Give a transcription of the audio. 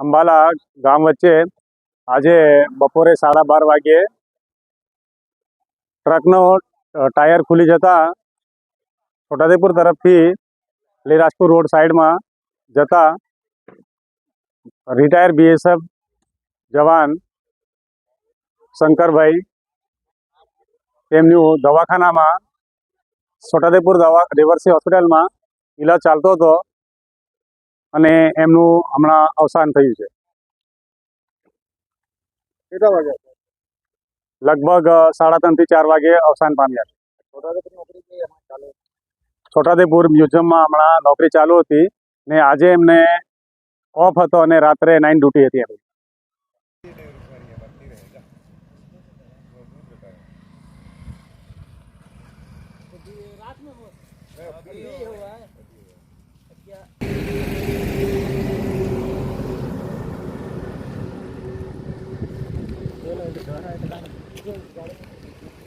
અંબાલા ગામ વચ્ચે આજે બપોરે સાડા બાર વાગ્યે ટ્રકનો અ, ટાયર ખુલી જતા છોટાદેપુર તરફથી લીરાજપુર રોડ સાઈડમાં જતા રિટાયર બીએસએફ જવાન શંકરભાઈ તેમનું દવાખાનામાં છોટાદેપુર દવા રિવર્સી હોસ્પિટલમાં ઈલાજ ચાલતો હતો અને એમનું હમણાં અવસાન થયું છે. કેટલા વાગે લગભગ સાડા સાડા ત્રણથી ચાર વાગે અવસાન પામ્યા છે. છોટાદેપુર મ્યુઝિયમમાં હમણાં નોકરી ચાલુ હતી ને આજે એમને ઓફ હતો અને રાત્રે નાઇન ડ્યુટી હતી એમની. ચલો, Thank you.